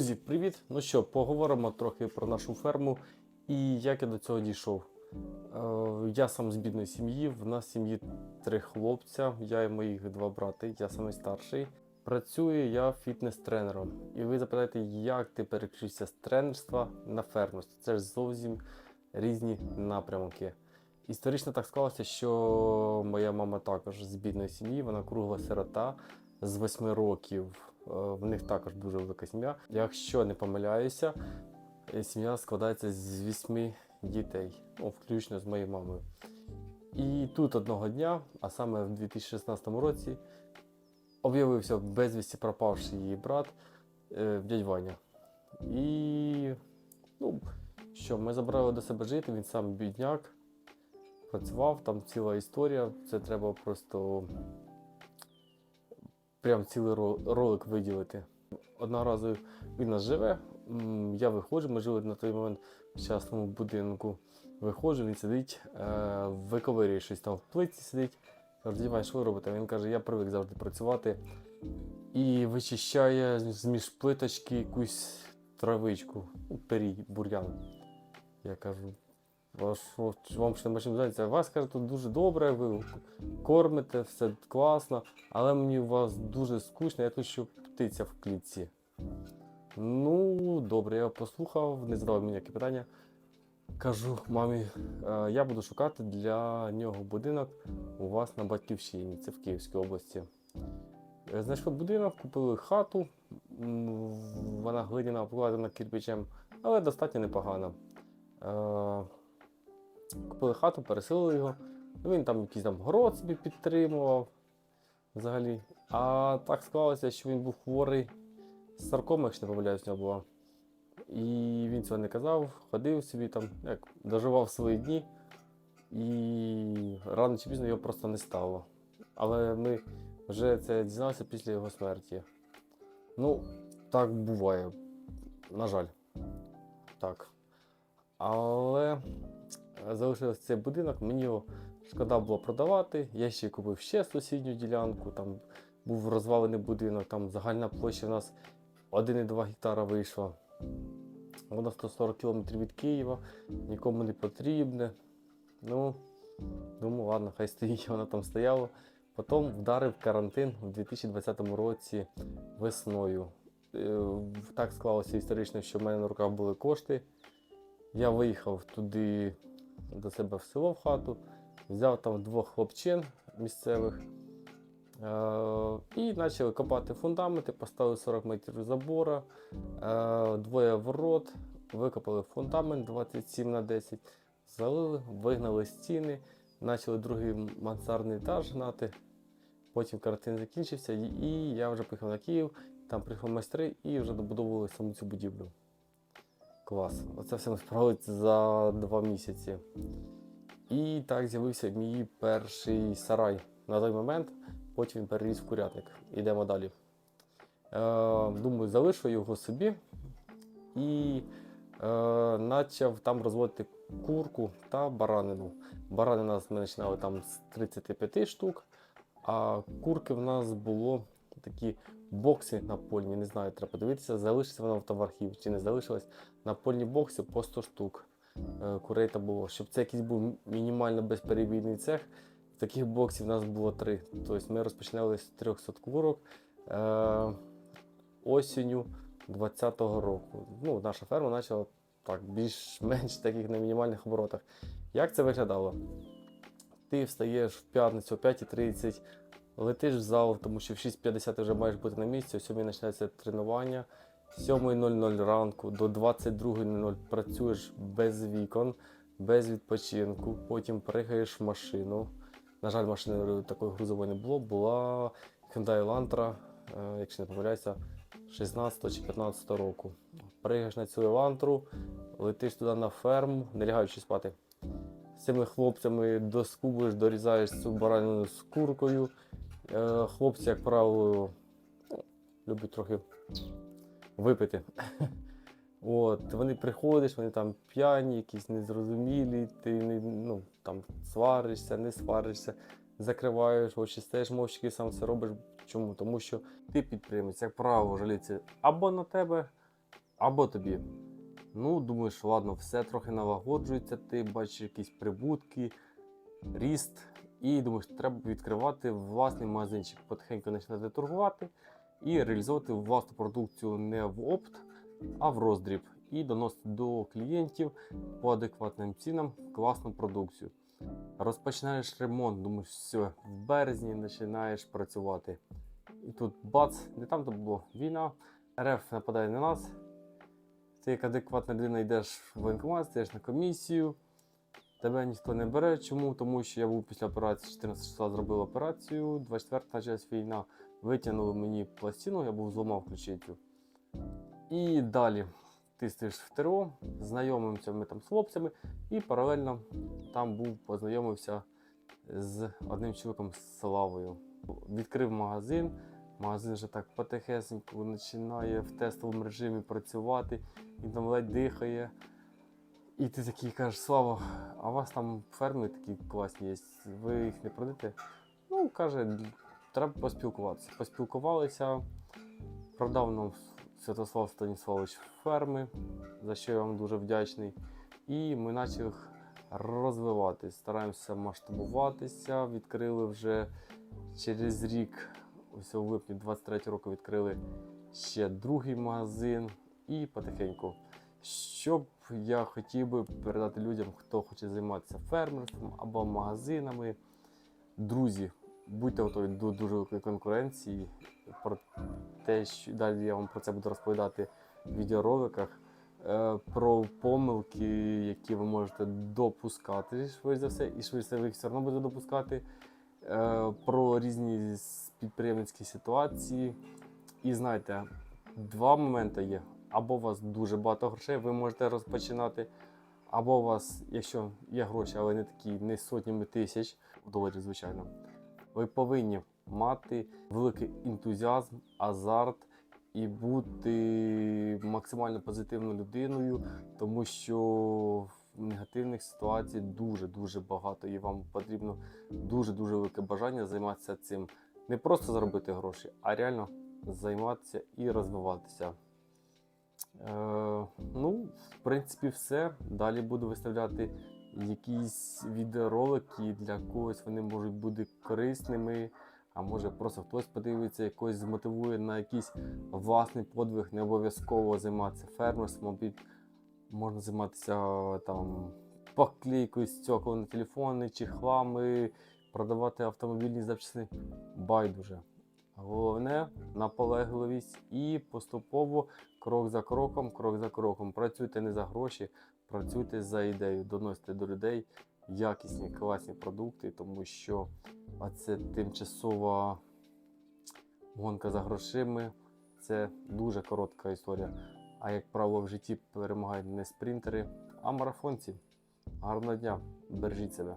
Друзі, привіт! Ну що, поговоримо трохи про нашу ферму і як я до цього дійшов. Е, я сам з бідної сім'ї, в нас в сім'ї три хлопця, я і мої два брати, я самий старший. Працюю я фітнес-тренером. І ви запитаєте, як ти переключився з тренерства на фермерство? Це ж зовсім різні напрямки. Історично так склалося, що моя мама також з бідної сім'ї, вона кругла сирота з 8 років. Е, В них також дуже велика сім'я. Якщо не помиляюся, сім'я складається з 8 дітей, ну, включно з моєю мамою. І тут одного дня, а саме в 2016 році, об'явився безвісті пропавший її брат е, дядь Ваня. І ну, що, ми забрали до себе жити, він сам бідняк, працював, там ціла історія. Це треба просто прям цілий ролик виділити. Одного він нас живе, я виходжу, ми жили на той момент в частному будинку. Виходжу, він сидить, е, виковирює щось там в плитці сидить. Кажу, «Дядь що ви робите? Він каже, я привик завжди працювати. І вичищає з-між плиточки якусь травичку, ну, перій, бур'ян. Я кажу, «А що, вам чим займатися? Вас каже, тут дуже добре, ви кормите, все класно, але мені у вас дуже скучно, я тут що птиця в клітці. Ну, добре, я послухав, не задав мені ніякі питання. Кажу, мамі, е, я буду шукати для нього будинок у вас на батьківщині, це в Київській області. Е, Знайшли будинок, купили хату, вона глиняна обкладена кирпичем, але достатньо непогана. Купили хату, переселили його. Ну, Він там якийсь там город собі підтримував взагалі. А так склалося, що він був хворий саркома, якщо не помиляюсь, нього була. І він цього не казав, ходив собі там, як доживав свої дні, і рано чи пізно його просто не стало. Але ми вже це дізналися після його смерті. Ну, так буває. На жаль. Так. Але залишився цей будинок, мені його шкода було продавати. Я ще купив ще сусідню ділянку, там був розвалений будинок, там загальна площа в нас 1,2 гектара вийшла. Воно 140 км від Києва, нікому не потрібне. Ну, думаю, ладно, хай стоїть, воно там стояло. Потім вдарив карантин у 2020 році весною. Е, Так склалося історично, що в мене на руках були кошти. Я виїхав туди до себе в село в хату, взяв там двох хлопчин місцевих е- і почали копати фундаменти, поставили 40 метрів забора, е- двоє ворот, викопали фундамент 27 на 10, залили, вигнали стіни, почали другий мансардний етаж гнати. Потім карантин закінчився, і- я вже поїхав на Київ, там приїхали майстри і вже добудовували саму цю будівлю. Клас. Оце все ми справилися за два місяці. І так з'явився мій перший сарай на той момент. Потім він переріс в курятник. Йдемо далі. Е, думаю, залишу його собі і е, почав там розводити курку та баранину. Барани ми починали там з 35 штук, а курки в нас було такі бокси напольні. Не знаю, треба подивитися, залишиться воно в товархів чи не залишилось. Напольні бокси по 100 штук. Е, Курей там було. Щоб це якийсь був мінімально безперебійний цех. Таких боксів у нас було три. Тобто ми розпочинали з 300 курок е, осінню 2020 року. Ну, наша ферма почала так, більш-менш таких на мінімальних оборотах. Як це виглядало? Ти встаєш в п'ятницю о 5.30, летиш в зал, тому що в 6.50 вже маєш бути на місці, о 7 починається тренування. 7.00 ранку до 22.00 працюєш без вікон, без відпочинку, потім пригаєш в машину. На жаль, машини такої грузової не було, була Hyundai Elantra, е, якщо не помиляюся, 16 чи 15 року. Пригаєш на цю елантру, летиш туди на ферму, не лягаючи спати. З цими хлопцями доскубуєш, дорізаєш цю баранину з куркою. Е, Хлопці, як правило, люблять трохи випити. От, вони приходиш, вони там п'яні, якісь незрозумілі, ти не, ну, там сваришся, не сваришся, закриваєш очі, стаєш мовчки, сам все робиш. Чому? Тому що ти підприємець, як правило, жаліться або на тебе, Або тобі, ну, думаєш, ладно, все трохи налагоджується, ти бачиш якісь прибутки, ріст, і думаєш, треба відкривати власний магазинчик, потихеньку починати торгувати і реалізовувати власну продукцію не в опт, а в роздріб, і доносити до клієнтів по адекватним цінам класну продукцію. Розпочинаєш ремонт, думаєш, все, в березні починаєш працювати. І тут бац, не там то було війна, РФ нападає на нас. Ти як адекватна людина йдеш в воєнкомат, стаєш на комісію, тебе ніхто не бере. Чому? Тому що я був після операції 14 числа зробив операцію, 24 почалась війна, витягнули мені пластину, я був зламав ключицю. І далі ти стоїш в ТРО, знайомимося ми там з хлопцями, і паралельно там був, познайомився з одним чоловіком з Славою. Відкрив магазин. Магазин вже так потихесеньку починає в тестовому режимі працювати, він там ледь дихає. І ти такий кажеш, Слава, а у вас там ферми такі класні є, ви їх не продите? Ну, каже, треба поспілкуватися. Поспілкувалися, продав нам Святослав Станіславович ферми, за що я вам дуже вдячний. І ми почали розвиватись, стараємося масштабуватися. Відкрили вже через рік, ось у липні 23 року відкрили ще другий магазин і потихеньку. Що б я хотів би передати людям, хто хоче займатися фермерством або магазинами. Друзі, будьте готові до дуже великої конкуренції. Про те, що далі я вам про це буду розповідати в відеороликах. Е, Про помилки, які ви можете допускати, швидше за все, і швидше ви їх все одно будете допускати. Е, Про різні підприємницькі ситуації. І знаєте, два моменти є. Або у вас дуже багато грошей, ви можете розпочинати. Або у вас, якщо є гроші, але не такі, не сотнями тисяч доларів, звичайно, ви повинні мати великий ентузіазм, азарт і бути максимально позитивною людиною, тому що негативних ситуацій дуже-дуже багато, і вам потрібно дуже-дуже велике бажання займатися цим. Не просто заробити гроші, а реально займатися і розвиватися. Е, ну, в принципі, все. Далі буду виставляти якісь відеоролики, для когось вони можуть бути корисними, а може просто хтось подивиться, якось змотивує на якийсь власний подвиг, не обов'язково займатися фермерством, можна займатися там поклейкою стекол на телефони, чехлами, продавати автомобільні запчастини. Байдуже. Головне наполегливість і поступово, крок за кроком, крок за кроком. Працюйте не за гроші, працюйте за ідею, доносите до людей якісні, класні продукти, тому що це тимчасова гонка за грошима. Це дуже коротка історія. А як правило, в житті перемагають не спринтери, а марафонці. Гарного дня, бережіть себе.